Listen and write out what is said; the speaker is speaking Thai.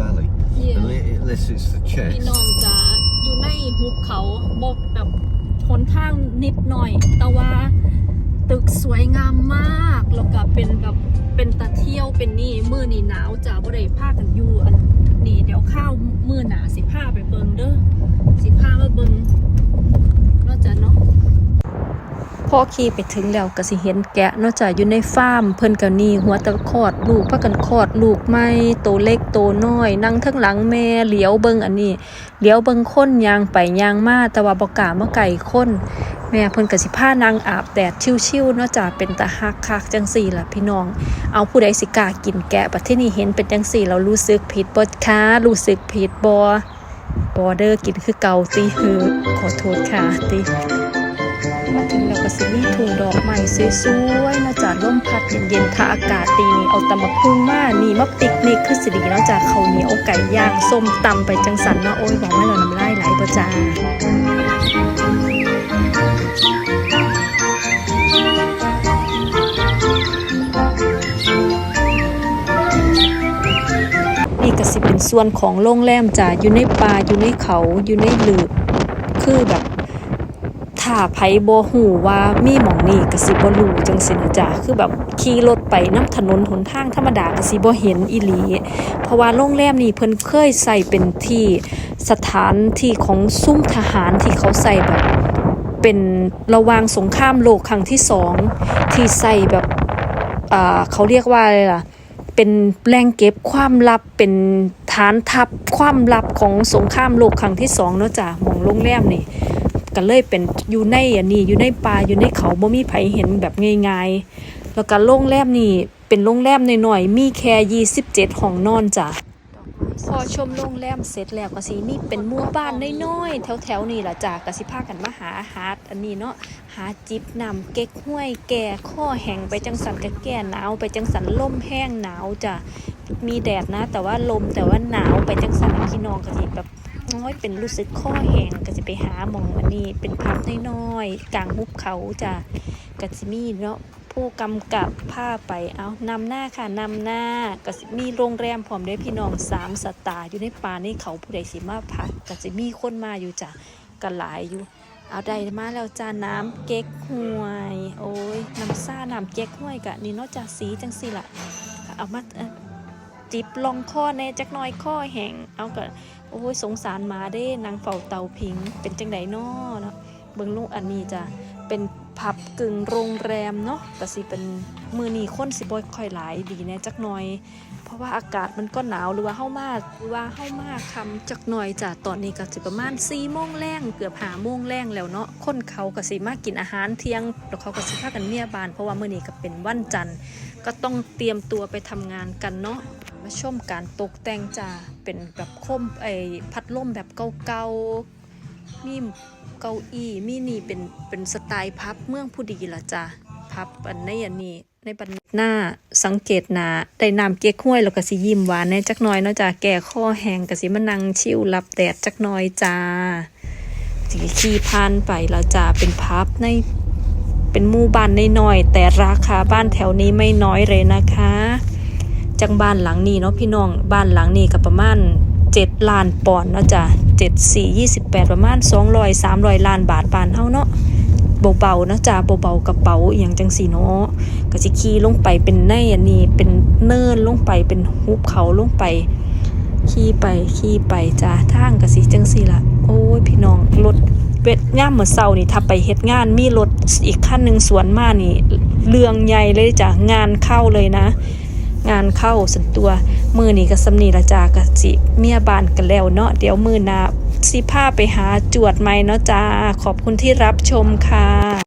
valley. Yeah. And li- this is the พี่ chest. น้องจะอยู่ในหุบเขาบกแบบหนทางนิดหน่อย แต่ว่าตึกสวยงามมากแล้วก็เป็นแบบเป็นตะเที่ยวเป็นนี่มือนี่หนาวจ้าบ่ได้พากันอยู่อันนี่เดี๋ยวข้าวมือหนาสิพาไปเบิงเด้อสิพามาเบิงเนอกจากเนาะ พอขี่ไปถึงแล้วก็สิเห็นแกะนอกจากอยู่ในฟาร์มเพิ่นก็นี่หัวตะคอดลูกพากันคอดลูกไม่โตเล็กโตน้อย นั่งทั้งหลังแม่เหลียวเบิงอันนี้เดี๋ยวเบิงค้นยางไปยางมาแต่ว่าบ่กล้ามาไก่ค้นแม่เพิ่นก็สิพานางอาบแดดชิวๆนาะจ้ะเป็นตาฮักคักจังซี่ล่ะพี่น้อง เอาผู้ใดสิกากินแกะบัดที่นี่เห็นเป็นจังซี่เรารู้สึกผิดบ่คะรู้สึกผิดบ่บ่เด้อกินคือเก่าติฮือขอโทษค่ะติ มาถึงแล้วก็สิมีทุ่งดอกไม้สวยๆนะจ้ะลมพัดเย็นๆถ้าอากาศดีนี่เอาตำบักหุ่งมานี่มาปิกนิกคือสิดีเนาะจ้ะข้าวเหนียวไก่ย่างส้มตำไปจังสันเนาะโอ้ยบอกว่าเราน้ำลายไหลบ่จ้านี่ก็สิเป็นส่วนของโรงแรมจ้ะอยู่ในป่าอยู่ในเขาอยู่ในหลืบคือแบบ ถ้าไผบ่ฮู้ว่ามีหม่องนี้ก็สิบ่รู้จังซี่นะจ้ะคือแบบขี่รถไปน้ำถนนหนทางธรรมดาก็สิบ่เห็นอีหลี เพราะว่าโรงแรมนี้เพิ่นเคยใส่เป็นที่สถานที่ของซุ้มทหารที่เขาใส่แบบเป็นระวางสงครามโลกครั้งที่สองที่ใส่แบบอ่าเขาเรียกว่าอะไรล่ะ เป็นแหล่งเก็บความลับเป็นฐานทัพความลับของสงครามโลกครั้งที่สองเนาะจ้ะหมองโรงแรมนี่ ก็เลยเป็นอยู่ในอันนี้อยู่ในป่าอยู่ในเขาบ่มีไผเห็นแบบง่ายๆ แล้วก็โรงแรมนี่เป็นโรงแรมน้อยๆ มีแค่ 27 ห้องนอนจ้ะพอชมโรงแรมเสร็จแล้วก็สิมีเป็นมู่บ้านน้อยๆแถวๆนี่ล่ะจ้ะก็สิพากันมาหาอาหารอันนี้เนาะหาจิบน้ำเก๊กห้วยแก่ข้อแห้งไปจังสันก็แก่หนาวไปจังสันลมแห้งหนาวจ้ะมีแดดนะ แต่ว่าลมแต่ว่าหนาวไปจังสันพี่น้องก็สิแบบ น้อยเป็นรู้สึกข้อแห้งก็สิไปหาหมองอันนี้เป็นพักน้อยๆกลางหุบเขาจ้ะก็สิมีเนาะผู้กำกับพาไปเอานำหน้าค่ะนำหน้าก็สิมีโรงแรมพร้อมด้วยพี่น้องสามสตาร์อยู่ในป่าในเขาผู้ใดสิมาพักก็จะมีคนมาอยู่จ้ะก็หลายอยู่เอาได้มาแล้วจ้าน้ำเก๊กฮวย โอ้ยน้ำซ่าน้ำเก๊กฮวยกะนี่เนอกจากสีจังสิละเอามา จิบลองข้อแน่จักน้อยข้อแห้งเอาก็โอ้ยสงสารหมาเด้นางเฝ้าเตาพิง เป็นจังไดน้อเนาะเบิ่งลูกอันนี้จ้ะเป็นผับกึ่งโรงแรมเนาะก็สิเป็นมือนี้คนสิบ่ค่อยหลายดีแน่จักหน่อย เพราะว่าอากาศมันก็หนาวหรือว่าเฮามาหรือว่าเฮามากคำจักหน่อยจ้ะตอนนี้ก็สิประมาณ4โมงแรงเกือบ5โมงแรงแล้วเนาะคนเขาก็สิมากินอาหารเที่ยงแล้วเขาก็สิพากันเมียบาน เพราะว่ามือนี้ก็เป็นวันจันทร์ก็ต้องเตรียมตัวไปทำงานกันเนาะ มาชมการตกแต่งจ้ะเป็นแบบโคมไอ้พัดลมแบบเก่าๆ มีเก้าอี้มีนี่เป็นเป็นสไตล์พับเมืองผู้ดีละจ้ะพับอันในอันนี้ในบันหน้าสังเกตหนาได้น้ำเก๊กห้วยแล้วก็สิยิ้มหวานในจักน่อยเนาะจ้ะแก่ข้อแห้งก็สิมานั่งชิวรับแดดจักน่อยจ้าสิขี่พานไปแล้วจ้าเป็นพับในเป็นหมู่บ้านน้อยๆแต่ราคาบ้านแถวนี้ไม่น้อยเลยนะคะ จังบ้านหลังนี้เนาะพี่น้องบ้านหลังนี้ก็ประมาณ7ล้านปอนด์เนาะจ้ะ7 4 28 ประมาณ 200 300 ล้านบาทบานเฮาเนาะเบาๆเนาะจ้ะเบาๆกระเป๋าอย่างจังสีเนาะก็สิขี่ลงไปเป็นในอันนี้เป็นเนินลงไปเป็นหุบเขาลงไป ขี่ไปขี่ไปจ้ะทางก็สิจังสีละโอ้ยพี่น้องรถเวทย่ามมื้อเช้านี่ถ้าไปเฮ็ดงานมีรถอีกคันหนึ่งสวนมานี่ เรื่องใหญ่เลยจ้ะงานเข้าเลยนะ งานเข้าส่วนตัวมือนี้ก็สำนีละจากกสิเมียบานกันแล้วเนาะเดี๋ยวมือนาสิพาไปหาจวดไหมเนาะจ้าขอบคุณที่รับชมค่ะ